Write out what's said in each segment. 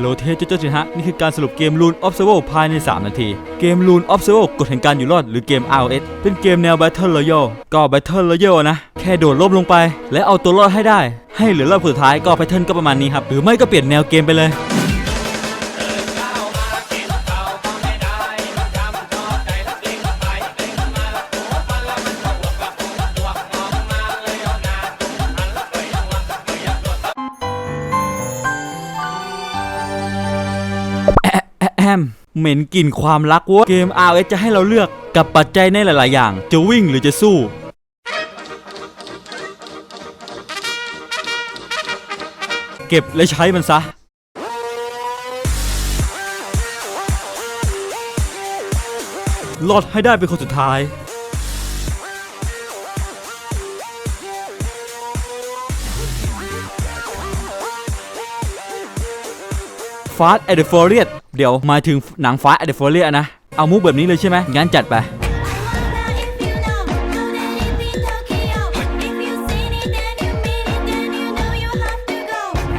โลเทสเจ้าจิฮะ นี่คือการสรุปเกม Rune of s u r v i v ภายใน 3 นาที เกม Rune of s u r v i v กฎแห่งการอยู่รอด หรือเกม ROS เป็นเกมแนว Battle Royale ก็ Battle Royale นะ แค่โดดร่มลงไป และเอาตัวรอดให้ได้ ให้เหลือรอบสุดท้ายก็แพทเทิร์นก็ประมาณนี้ครับ หรือไม่ก็เปลี่ยนแนวเกมไปเลย แอมเหม็นกลิ่นความรักวะเกม RS จะให้เราเลือกกับปัจจัยในหลาย ๆ อย่าง จะวิ่งหรือจะสู้ เก็บและใช้มันซะ รอดให้ได้เป็นคนสุดท้าย ฟาสต์แอดเฟอร์เรียเดี๋ยวหมายถึงหนังฟาสต์แอดเฟอร์เรียนะ เอามุกแบบนี้เลยใช่ไหมงั้นจัดไป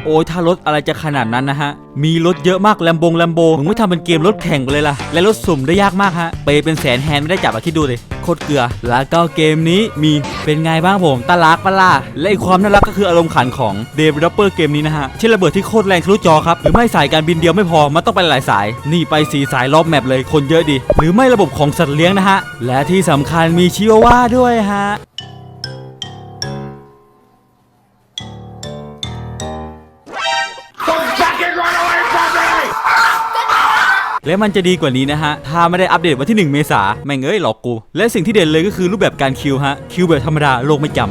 โอ้ยถ้ารถอะไรจะขนาดนั้นนะฮะ มีรถเยอะมากแลมบงแลมโบมึงไม่ทำเป็นเกมรถแข่งไปเลยล่ะ และรถสุ่มได้ยากมากฮะ เปเป็นแสนแฮนไม่ได้จับอะคิดดูเลยโคตรเกลือ แล้วก็เกมนี้มีเป็นไงบ้างผมตาลักปะล่ะและอีกความน่ารักก็คืออารมณ์ขันของเดวลลอปเปอร์เกมนี้นะฮะเช่นระเบิดที่โคตรแรงทะลุจอครับ หรือไม่สายการบินเดียวไม่พอ มันต้องไปหลายสาย นี่ไปสีสายรอบแมปเลยคนเยอะดี หรือไม่ระบบของสัตว์เลี้ยงนะฮะ และที่สำคัญมีชิวาว่าด้วยฮะ และมันจะดีกว่านี้นะฮะ ถ้าไม่ได้อัปเดตวันที่ 1 เมษาแม่งเอ้ยหลอกกู และสิ่งที่เด่นเลยก็คือรูปแบบการคิวฮะ คิวแบบธรรมดาโลกไม่จำ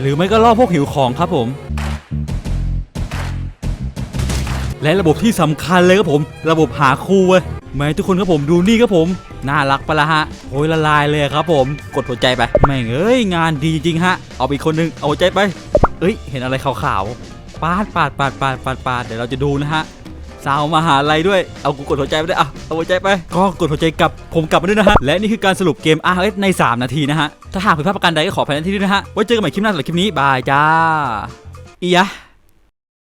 หรือไม่ก็ล่อพวกหิวของครับผม และระบบที่สำคัญเลยครับผม ระบบหาคู่เว้ยแม้ทุกคนครับผมดูนี่ครับผม น่ารักปะละฮะโอ้ยละลายเลยครับผม กดหัวใจไปแม่งเอ้ยงานดีจริงฮะ เอาไปอีกคนนึงเอาหัวใจไป เอ้ย เห็นอะไรขาวๆ ปาดปาดปาดปาดปาดปาดเดี๋ยวเราจะดูนะฮะสาวมหาลัยด้วย เอากูกดหัวใจไปด้วยอะเอาหัวใจไป ก็กดหัวใจกลับ ผมกลับมาด้วยนะฮะ และนี่คือการสรุปเกม RS ใน 3 นาทีนะฮะ ถ้าหากผิดพลาดประการใดก็ขออภัยในที่นี้ด้วยนะฮะ ไว้เจอกันใหม่คลิปหน้าสำหรับคลิปนี้ บายจ้าอียะ